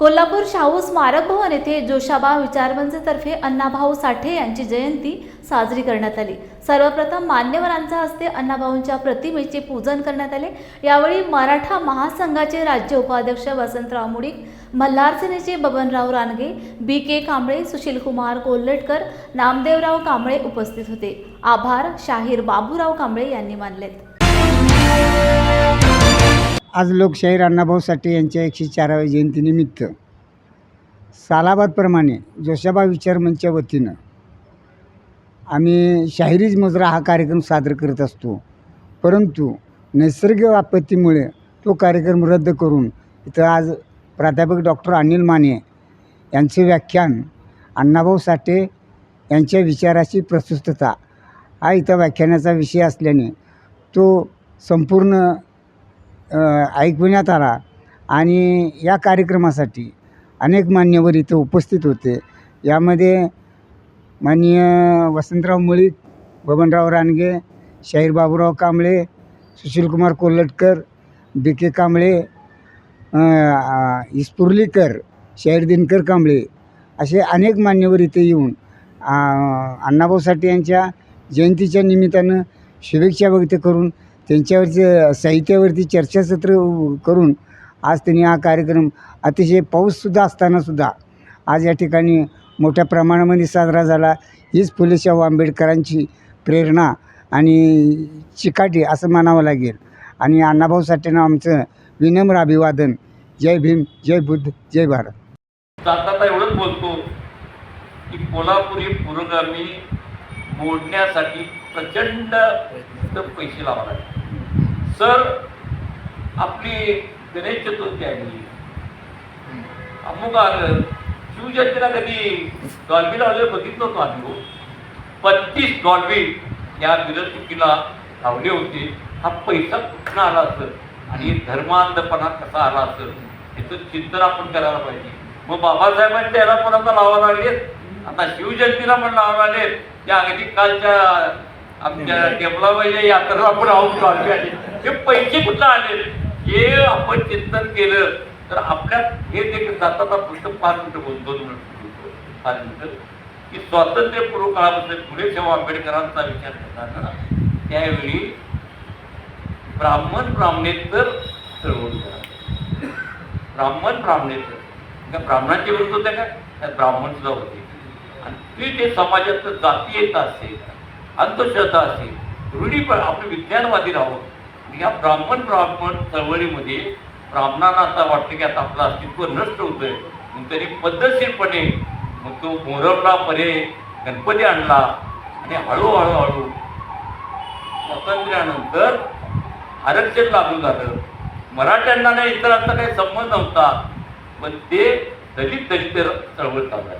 कोल्हापूर शाहू स्मारक भवन येथे जोशाबा विचारमंचतर्फे अण्णाभाऊ साठे यांची जयंती साजरी करण्यात आली. सर्वप्रथम मान्यवरांच्या हस्ते अण्णाभाऊंच्या प्रतिमेचे पूजन करण्यात आले. यावेळी मराठा महासंघाचे राज्य उपाध्यक्ष वसंतराव मुडिक मल्हार सेनेचे बबनराव रानगे बी के कांबळे सुशीलकुमार कोल्हटकर नामदेवराव कांबळे उपस्थित होते. आभार शाहीर बाबूराव कांबळे यांनी मानलेत. आज लोकशाहीर अण्णाभाऊ साठे यांच्या एकशे चाराव्या जयंतीनिमित्त सालाबादप्रमाणे जोशाबा विचार मंचच्या वतीनं आम्ही शाहिरीज मजरा हा कार्यक्रम सादर करत असतो. परंतु नैसर्गिक आपत्तीमुळे तो कार्यक्रम रद्द करून इथं आज प्राध्यापक डॉक्टर अनिल माने यांचे व्याख्यान अण्णाभाऊ साठे यांच्या विचाराची प्रस्तुतता हा इथं व्याख्यानाचा विषय असल्याने तो संपूर्ण ऐकविण्यात आला आणि या कार्यक्रमासाठी अनेक मान्यवर इथं उपस्थित होते. यामध्ये माननीय वसंतराव मुळीक बबनराव रानगे शाहीर बाबूराव कांबळे सुशीलकुमार कोल्हटकर बी के कांबळे इस्पुर्लीकर शाहीर दिनकर कांबळे असे अनेक मान्यवर इथे येऊन अण्णाभाऊ साठे यांच्या जयंतीच्या निमित्तानं शुभेच्छा व्यक्त करून त्यांच्यावरचे साहित्यावरती चर्चासत्र करून आज त्यांनी हा कार्यक्रम अतिशय पाऊससुद्धा असतानासुद्धा आज या ठिकाणी मोठ्या प्रमाणामध्ये साजरा झाला. हीच फुले शाहू आंबेडकरांची प्रेरणा आणि चिकाटी असं म्हणावं लागेल. आणि अण्णाभाऊ साठेंना आमचं विनम्र अभिवादन. जय भीम जय बुद्ध जय भारत. आता एवढंच बोलतो की कोल्हापुरी पुरोगामी मोडण्यासाठी प्रचंड पैसे लावा लागले सर आपली गणेश चतुर्थी आली अमुक आलं शिवजयंतीला कधी डॉल्बी लावले बघितलं होतो हो. पस्तीस डॉल्बी या मिरवणुकीला लावले होते. हा पैसा कुठनं आला असेल आणि धर्मांधपणा कसा आला असेल याचं चिंतन आपण करायला पाहिजे. मग बाबासाहेबांनी त्याला पण आता लावा लागलेत आता शिवजयंतीला पण लावा लागलेत त्या अगदी कालच्या आमच्या टेबलाबाईच्या यात्रेला पण आऊन डॉल्बी आले हे पैसे कुठं आले? हे आपण चिंतन केलं तर आपल्या हे देखील जाताना पुस्तक पाच मिनिटं बोलतो पाच मिनिटं. की स्वातंत्र्यपूर्व काळाबद्दल पुढे शाहू आंबेडकरांचा विचार करताना त्यावेळी ब्राह्मण ब्राह्मणेतर चळवळ करा. ब्राह्मण ब्राह्मणेतर. त्या ब्राह्मणांच्या विरुद्ध होत्या का? त्या ब्राह्मण सुद्धा होते. आणि ती ते समाजात जातीयता असेल अंधश्रद्धा असेल रूढी पण आपण विज्ञानवादी राहू. या ब्राह्मण ब्राह्मण चळवळीमध्ये ब्राह्मणांना आता वाटतं की आता आपलं अस्तित्व नष्ट होतंय. मग त्यांनी पद्धतशीरपणे मग तो मोहरमला परे गणपती आणला आणि हळूहळू हळू स्वातंत्र्यानंतर आरक्षण लागू झालं. मराठ्यांना नाही इतरांचा काही संबंध नव्हता. पण ते दलित दलित चळवळ चालू